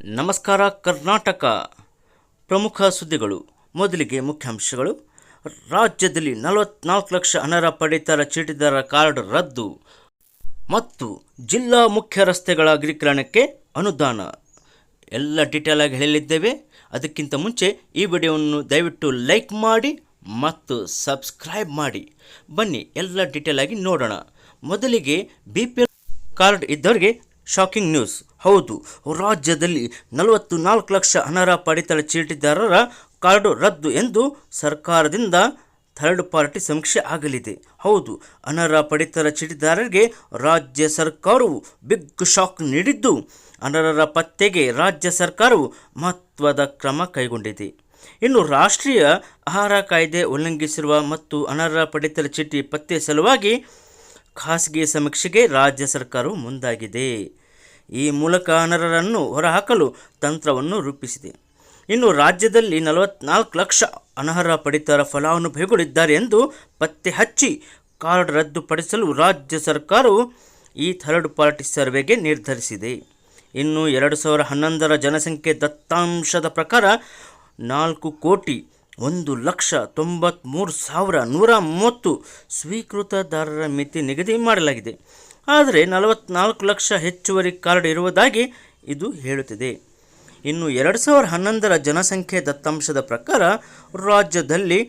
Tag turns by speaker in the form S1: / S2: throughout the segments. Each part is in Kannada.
S1: ನಮಸ್ಕಾರ ಕರ್ನಾಟಕ. ಪ್ರಮುಖ ಸುದ್ದಿಗಳು. ಮೊದಲಿಗೆ ಮುಖ್ಯಾಂಶಗಳು. ರಾಜ್ಯದಲ್ಲಿ ನಲವತ್ನಾಲ್ಕು ಲಕ್ಷ ಅನರ್ಹ ಪಡಿತರ ಚೀಟಿದಾರ ಕಾರ್ಡ್ ರದ್ದು. ಮತ್ತು ಜಿಲ್ಲಾ ಮುಖ್ಯ ರಸ್ತೆಗಳ ಅಗಲೀಕರಣಕ್ಕೆ ಅನುದಾನ. ಎಲ್ಲ ಡೀಟೇಲ್ ಆಗಿ ಹೇಳಲಿದ್ದೇವೆ ಅದಕ್ಕಿಂತ ಮುಂಚೆ ಈ ವಿಡಿಯೋವನ್ನು ದಯವಿಟ್ಟು ಲೈಕ್ ಮಾಡಿ ಮತ್ತು ಸಬ್ಸ್ಕ್ರೈಬ್ ಮಾಡಿ. ಬನ್ನಿ ಎಲ್ಲ ಡೀಟೇಲ್ ಆಗಿ ನೋಡೋಣ. ಮೊದಲಿಗೆ ಬಿ ಪಿ ಎಲ್ ಕಾರ್ಡ್ ಇದ್ದವರಿಗೆ ಶಾಕಿಂಗ್ ನ್ಯೂಸ್ ಹೌದು, ರಾಜ್ಯದಲ್ಲಿ ನಲವತ್ತು ನಾಲ್ಕು ಲಕ್ಷ ಅನರ್ಹ ಪಡಿತರ ಚೀಟಿದಾರರ ಕಾರ್ಡು ರದ್ದು ಎಂದು ಸರ್ಕಾರದಿಂದ ಥರ್ಡ್ ಪಾರ್ಟಿ ಸಮೀಕ್ಷೆ ಆಗಲಿದೆ. ಹೌದು, ಅನರ್ಹ ಪಡಿತರ ಚೀಟಿದಾರರಿಗೆ ರಾಜ್ಯ ಸರ್ಕಾರವು ಬಿಗ್ ಶಾಕ್ ನೀಡಿದ್ದು ಅನರರ ಪತ್ತೆಗೆ ರಾಜ್ಯ ಸರ್ಕಾರವು ಮಹತ್ವದ ಕ್ರಮ ಕೈಗೊಂಡಿದೆ. ಇನ್ನು ರಾಷ್ಟ್ರೀಯ ಆಹಾರ ಕಾಯ್ದೆ ಉಲ್ಲಂಘಿಸಿರುವ ಮತ್ತು ಅನರ್ಹ ಪಡಿತರ ಚೀಟಿ ಪತ್ತೆ ಸಲುವಾಗಿ ಖಾಸಗಿ ಸಮೀಕ್ಷೆಗೆ ರಾಜ್ಯ ಸರ್ಕಾರವು ಮುಂದಾಗಿದೆ. ಈ ಮೂಲಕ ಅನರರನ್ನು ಹೊರಹಾಕಲು ತಂತ್ರವನ್ನು ರೂಪಿಸಿದೆ. ಇನ್ನು ರಾಜ್ಯದಲ್ಲಿ ನಲವತ್ನಾಲ್ಕು ಲಕ್ಷ ಅನರ್ಹ ಪಡಿತರ ಫಲಾನುಭವಿಗಳಿದ್ದಾರೆ ಎಂದು ಪತ್ತೆ ಹಚ್ಚಿ ಕಾರ್ಡ್ ರದ್ದುಪಡಿಸಲು ರಾಜ್ಯ ಸರ್ಕಾರವು ಈ ಥರ್ಡ್ ಪಾರ್ಟಿ ಸರ್ವೆಗೆ ನಿರ್ಧರಿಸಿದೆ. ಇನ್ನು ಎರಡು ಸಾವಿರ ಹನ್ನೊಂದರ ಜನಸಂಖ್ಯೆ ದತ್ತಾಂಶದ ಪ್ರಕಾರ ನಾಲ್ಕು ಕೋಟಿ ಒಂದು ಲಕ್ಷ ತೊಂಬತ್ತ್ಮೂರು ಸಾವಿರ ನೂರ ಮೂವತ್ತು ಸ್ವೀಕೃತದಾರರ ಮಿತಿ ನಿಗದಿ ಮಾಡಲಾಗಿದೆ. ಆದರೆ ನಲವತ್ನಾಲ್ಕು ಲಕ್ಷ ಹೆಚ್ಚುವರಿ ಕಾರ್ಡ್ ಇರುವುದಾಗಿ ಇದು ಹೇಳುತ್ತಿದೆ. ಇನ್ನು ಎರಡು ಸಾವಿರ ಹನ್ನೊಂದರ ಜನಸಂಖ್ಯೆ ದತ್ತಾಂಶದ ಪ್ರಕಾರ ರಾಜ್ಯದಲ್ಲಿ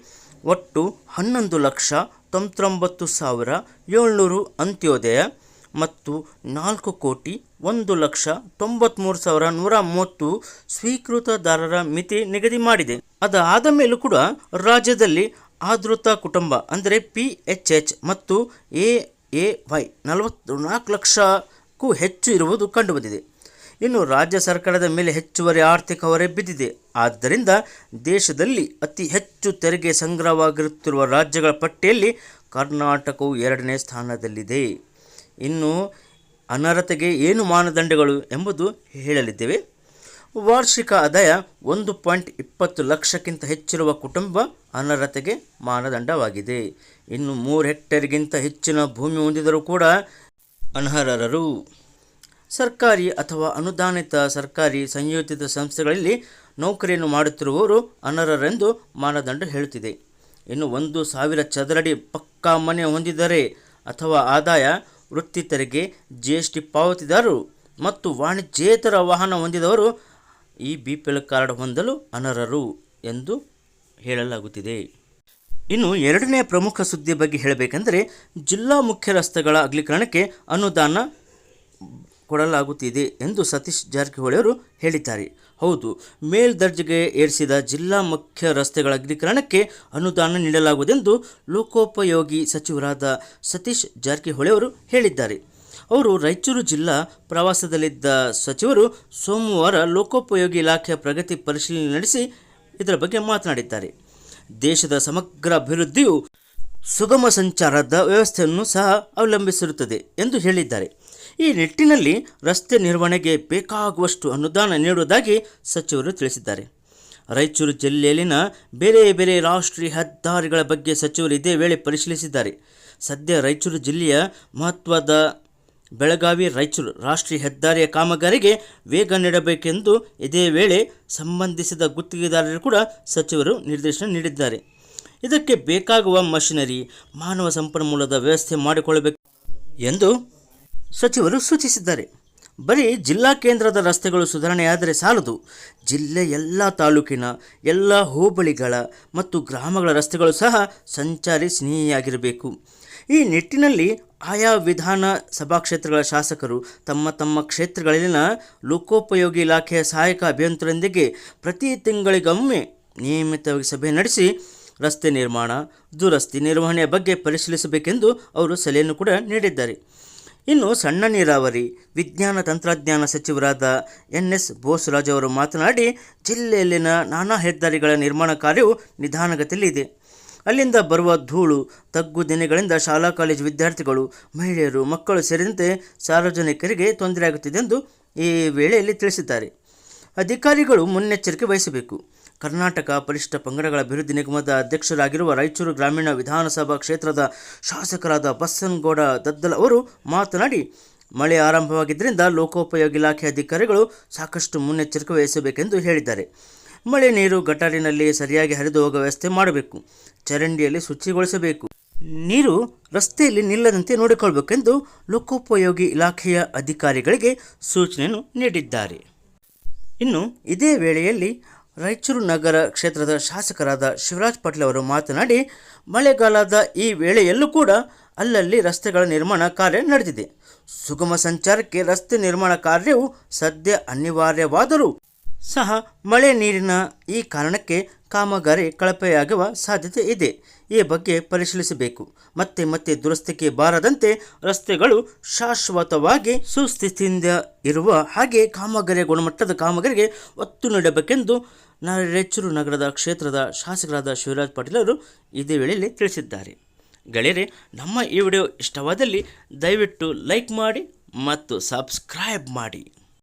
S1: ಒಟ್ಟು ಹನ್ನೊಂದು ಲಕ್ಷ ತೊಂಬತ್ತೊಂಬತ್ತು ಸಾವಿರ ಏಳ್ನೂರು ಅಂತ್ಯೋದಯ ಮತ್ತು ನಾಲ್ಕು ಕೋಟಿ ಒಂದು ಲಕ್ಷ ತೊಂಬತ್ತ್ಮೂರು ಸಾವಿರ ನೂರ ಮೂವತ್ತು ಸ್ವೀಕೃತದಾರರ ಮಿತಿ ನಿಗದಿ ಮಾಡಿದೆ. ಅದಾದ ಮೇಲೂ ಕೂಡ ರಾಜ್ಯದಲ್ಲಿ ಆದೃತ ಕುಟುಂಬ ಅಂದರೆ ಪಿ ಎಚ್ ಎಚ್ ಮತ್ತು ಎ ಎ ವೈ ನಲವತ್ತು ನಾಲ್ಕು ಲಕ್ಷಕ್ಕೂ ಹೆಚ್ಚು ಇರುವುದು ಕಂಡುಬಂದಿದೆ. ಇನ್ನು ರಾಜ್ಯ ಸರ್ಕಾರದ ಮೇಲೆ ಹೆಚ್ಚುವರಿ ಆರ್ಥಿಕ ಹೊರೆ ಬಿದ್ದಿದೆ. ಆದ್ದರಿಂದ ದೇಶದಲ್ಲಿ ಅತಿ ಹೆಚ್ಚು ತೆರಿಗೆ ಸಂಗ್ರಹವಾಗಿರುತ್ತಿರುವ ರಾಜ್ಯಗಳ ಪಟ್ಟಿಯಲ್ಲಿ ಕರ್ನಾಟಕವು ಎರಡನೇ ಸ್ಥಾನದಲ್ಲಿದೆ. ಇನ್ನು ಅನರ್ಹತೆಗೆ ಏನು ಮಾನದಂಡಗಳು ಎಂಬುದು ಹೇಳಲಿದ್ದೇವೆ. ವಾರ್ಷಿಕ ಆದಾಯ ಒಂದು ಪಾಯಿಂಟ್ ಇಪ್ಪತ್ತು ಲಕ್ಷಕ್ಕಿಂತ ಹೆಚ್ಚಿರುವ ಕುಟುಂಬ ಅನರ್ಹತೆಗೆ ಮಾನದಂಡವಾಗಿದೆ. ಇನ್ನು ಮೂರು ಹೆಕ್ಟೇರ್ಗಿಂತ ಹೆಚ್ಚಿನ ಭೂಮಿ ಹೊಂದಿದರೂ ಕೂಡ ಅನರ್ಹರರು ಸರ್ಕಾರಿ ಅಥವಾ ಅನುದಾನಿತ ಸರ್ಕಾರಿ ಸಂಯೋಜಿತ ಸಂಸ್ಥೆಗಳಲ್ಲಿ ನೌಕರಿಯನ್ನು ಮಾಡುತ್ತಿರುವವರು ಅನರ್ಹರೆಂದು ಮಾನದಂಡ ಹೇಳುತ್ತಿದೆ. ಇನ್ನು ಒಂದು ಸಾವಿರ ಚದರಡಿ ಪಕ್ಕಾ ಮನೆ ಹೊಂದಿದರೆ ಅಥವಾ ಆದಾಯ ವೃತ್ತಿ ತೆರಿಗೆ ಜಿ ಎಸ್ ಟಿ ಪಾವತಿದಾರರು ಮತ್ತು ವಾಣಿಜ್ಯೇತರ ವಾಹನ ಹೊಂದಿದವರು ಈ ಬಿ ಪಿ ಎಲ್ ಕಾರ್ಡ್ ಹೊಂದಲು ಅನರ್ಹರು ಎಂದು ಹೇಳಲಾಗುತ್ತಿದೆ. ಇನ್ನು ಎರಡನೇ ಪ್ರಮುಖ ಸುದ್ದಿ ಬಗ್ಗೆ ಹೇಳಬೇಕೆಂದರೆ, ಜಿಲ್ಲಾ ಮುಖ್ಯ ರಸ್ತೆಗಳ ಅಗಲೀಕರಣಕ್ಕೆ ಅನುದಾನ ಕೊಡಲಾಗುತ್ತಿದೆ ಎಂದು ಸತೀಶ್ ಜಾರಕಿಹೊಳಿ ಅವರು ಹೇಳಿದ್ದಾರೆ. ಹೌದು, ಮೇಲ್ದರ್ಜೆಗೆ ಏರಿಸಿದ ಜಿಲ್ಲಾ ಮುಖ್ಯ ರಸ್ತೆಗಳ ಅಗಲೀಕರಣಕ್ಕೆ ಅನುದಾನ ನೀಡಲಾಗುವುದೆಂದು ಲೋಕೋಪಯೋಗಿ ಸಚಿವರಾದ ಸತೀಶ್ ಜಾರಕಿಹೊಳಿ ಅವರು ಹೇಳಿದ್ದಾರೆ. ಅವರು ರಾಯಚೂರು ಜಿಲ್ಲಾ ಪ್ರವಾಸದಲ್ಲಿದ್ದ ಸಚಿವರು ಸೋಮವಾರ ಲೋಕೋಪಯೋಗಿ ಇಲಾಖೆಯ ಪ್ರಗತಿ ಪರಿಶೀಲನೆ ನಡೆಸಿ ಇದರ ಬಗ್ಗೆ ಮಾತನಾಡಿದ್ದಾರೆ. ದೇಶದ ಸಮಗ್ರ ಅಭಿವೃದ್ಧಿಯು ಸುಗಮ ಸಂಚಾರದ ವ್ಯವಸ್ಥೆಯನ್ನು ಸಹ ಅವಲಂಬಿಸಿರುತ್ತದೆ ಎಂದು ಹೇಳಿದ್ದಾರೆ. ಈ ನಿಟ್ಟಿನಲ್ಲಿ ರಸ್ತೆ ನಿರ್ವಹಣೆಗೆ ಬೇಕಾಗುವಷ್ಟು ಅನುದಾನ ನೀಡುವುದಾಗಿ ಸಚಿವರು ತಿಳಿಸಿದ್ದಾರೆ. ರಾಯಚೂರು ಜಿಲ್ಲೆಯಲ್ಲಿನ ಬೇರೆ ಬೇರೆ ರಾಷ್ಟ್ರೀಯ ಹೆದ್ದಾರಿಗಳ ಬಗ್ಗೆ ಸಚಿವರು ಇದೇ ವೇಳೆ ಪರಿಶೀಲಿಸಿದ್ದಾರೆ. ಸದ್ಯ ರಾಯಚೂರು ಜಿಲ್ಲೆಯ ಮಹತ್ವದ ಬೆಳಗಾವಿ ರಾಯಚೂರು ರಾಷ್ಟ್ರೀಯ ಹೆದ್ದಾರಿಯ ಕಾಮಗಾರಿಗೆ ವೇಗ ನೀಡಬೇಕೆಂದು ಇದೇ ವೇಳೆ ಸಂಬಂಧಿಸಿದ ಗುತ್ತಿಗೆದಾರರು ಕೂಡ ಸಚಿವರು ನಿರ್ದೇಶನ ನೀಡಿದ್ದಾರೆ. ಇದಕ್ಕೆ ಬೇಕಾಗುವ ಮಷಿನರಿ, ಮಾನವ ಸಂಪನ್ಮೂಲದ ವ್ಯವಸ್ಥೆ ಮಾಡಿಕೊಳ್ಳಬೇಕು ಎಂದು ಸಚಿವರು ಸೂಚಿಸಿದ್ದಾರೆ. ಬರೀ ಜಿಲ್ಲಾ ಕೇಂದ್ರದ ರಸ್ತೆಗಳು ಸುಧಾರಣೆಯಾದರೆ ಸಾಲದು. ಜಿಲ್ಲೆ ಎಲ್ಲ ತಾಲೂಕಿನ ಎಲ್ಲ ಹೋಬಳಿಗಳ ಮತ್ತು ಗ್ರಾಮಗಳ ರಸ್ತೆಗಳು ಸಹ ಸಂಚಾರಿ ಸ್ನೇಹಿಯಾಗಿರಬೇಕು ಈ ನಿಟ್ಟಿನಲ್ಲಿ ಆಯಾ ವಿಧಾನ ಸಭಾ ಕ್ಷೇತ್ರಗಳ ಶಾಸಕರು ತಮ್ಮ ತಮ್ಮ ಕ್ಷೇತ್ರಗಳಲ್ಲಿನ ಲೋಕೋಪಯೋಗಿ ಇಲಾಖೆಯ ಸಹಾಯಕ ಅಭಿಯಂತರೊಂದಿಗೆ ಪ್ರತಿ ತಿಂಗಳಿಗೊಮ್ಮೆ ನಿಯಮಿತವಾಗಿ ಸಭೆ ನಡೆಸಿ ರಸ್ತೆ ನಿರ್ಮಾಣ, ದುರಸ್ತಿ ನಿರ್ವಹಣೆಯ ಬಗ್ಗೆ ಪರಿಶೀಲಿಸಬೇಕೆಂದು ಅವರು ಸಲಹೆಯನ್ನು ಕೂಡ ನೀಡಿದ್ದಾರೆ. ಇನ್ನು ಸಣ್ಣ ನೀರಾವರಿ, ವಿಜ್ಞಾನ ತಂತ್ರಜ್ಞಾನ ಸಚಿವರಾದ ಎನ್ ಎಸ್ ಬೋಸರಾಜ್ ಅವರು ಮಾತನಾಡಿ, ಜಿಲ್ಲೆಯಲ್ಲಿನ ನಾನಾ ಹೆದ್ದಾರಿಗಳ ನಿರ್ಮಾಣ ಕಾರ್ಯವು ನಿಧಾನಗತಿಯಲ್ಲಿದೆ. ಅಲ್ಲಿಂದ ಬರುವ ಧೂಳು, ತಗ್ಗು ದಿನಗಳಿಂದ ಶಾಲಾ ಕಾಲೇಜು ವಿದ್ಯಾರ್ಥಿಗಳು, ಮಹಿಳೆಯರು, ಮಕ್ಕಳು ಸೇರಿದಂತೆ ಸಾರ್ವಜನಿಕರಿಗೆ ತೊಂದರೆಯಾಗುತ್ತಿದೆ ಎಂದು ಈ ವೇಳೆಯಲ್ಲಿ ತಿಳಿಸಿದ್ದಾರೆ. ಅಧಿಕಾರಿಗಳು ಮುನ್ನೆಚ್ಚರಿಕೆ ವಹಿಸಬೇಕು. ಕರ್ನಾಟಕ ಪರಿಷ್ಠ ಪಂಗಡಗಳ ಅಭಿವೃದ್ಧಿ ನಿಗಮದ ಅಧ್ಯಕ್ಷರಾಗಿರುವ ರಾಯಚೂರು ಗ್ರಾಮೀಣ ವಿಧಾನಸಭಾ ಕ್ಷೇತ್ರದ ಶಾಸಕರಾದ ಬಸನಗೌಡ ದದ್ದಲ್ ಅವರು ಮಾತನಾಡಿ, ಮಳೆ ಆರಂಭವಾಗಿದ್ದರಿಂದ ಲೋಕೋಪಯೋಗಿ ಇಲಾಖೆ ಅಧಿಕಾರಿಗಳು ಸಾಕಷ್ಟು ಮುನ್ನೆಚ್ಚರಿಕೆ ವಹಿಸಬೇಕೆಂದು ಹೇಳಿದ್ದಾರೆ. ಮಳೆ ನೀರು ಗಟಾರಿನಲ್ಲಿ ಸರಿಯಾಗಿ ಹರಿದು ಹೋಗುವ ವ್ಯವಸ್ಥೆ ಮಾಡಬೇಕು. ಚರಂಡಿಯಲ್ಲಿ ಶುಚಿಗೊಳಿಸಬೇಕು. ನೀರು ರಸ್ತೆಯಲ್ಲಿ ನಿಲ್ಲದಂತೆ ನೋಡಿಕೊಳ್ಳಬೇಕೆಂದು ಲೋಕೋಪಯೋಗಿ ಇಲಾಖೆಯ ಅಧಿಕಾರಿಗಳಿಗೆ ಸೂಚನೆಯನ್ನು ನೀಡಿದ್ದಾರೆ. ಇನ್ನು ಇದೇ ವೇಳೆಯಲ್ಲಿ ರಾಯಚೂರು ನಗರ ಕ್ಷೇತ್ರದ ಶಾಸಕರಾದ ಶಿವರಾಜ್ ಪಾಟೀಲ್ ಅವರು ಮಾತನಾಡಿ, ಮಳೆಗಾಲದ ಈ ವೇಳೆಯಲ್ಲೂ ಕೂಡ ಅಲ್ಲಲ್ಲಿ ರಸ್ತೆಗಳ ನಿರ್ಮಾಣ ಕಾರ್ಯ ನಡೆದಿದೆ. ಸುಗಮ ಸಂಚಾರಕ್ಕೆ ರಸ್ತೆ ನಿರ್ಮಾಣ ಕಾರ್ಯವು ಸದ್ಯ ಅನಿವಾರ್ಯವಾದರೂ ಸಹ ಮಳೆ ನೀರಿನ ಈ ಕಾರಣಕ್ಕೆ ಕಾಮಗಾರಿ ಕಳಪೆಯಾಗುವ ಸಾಧ್ಯತೆ ಇದೆ. ಈ ಬಗ್ಗೆ ಪರಿಶೀಲಿಸಬೇಕು. ಮತ್ತೆ ಮತ್ತೆ ದುರಸ್ತಿಗೆ ಬಾರದಂತೆ ರಸ್ತೆಗಳು ಶಾಶ್ವತವಾಗಿ ಸುಸ್ಥಿತಿಯಿಂದ ಇರುವ ಹಾಗೆ ಕಾಮಗಾರಿಯ ಗುಣಮಟ್ಟದ ಕಾಮಗಾರಿಗೆ ಒತ್ತು ನೀಡಬೇಕೆಂದು ನಾರೇಚೂರು ನಗರದ ಕ್ಷೇತ್ರದ ಶಾಸಕರಾದ ಶಿವರಾಜ್ ಪಾಟೀಲರು ಇದೇ ವೇಳೆಯಲ್ಲಿ ತಿಳಿಸಿದ್ದಾರೆ. ಗೆಳೆಯರೆ, ನಮ್ಮ ಈ ವಿಡಿಯೋ ಇಷ್ಟವಾದಲ್ಲಿ ದಯವಿಟ್ಟು ಲೈಕ್ ಮಾಡಿ ಮತ್ತು ಸಬ್ಸ್ಕ್ರೈಬ್ ಮಾಡಿ.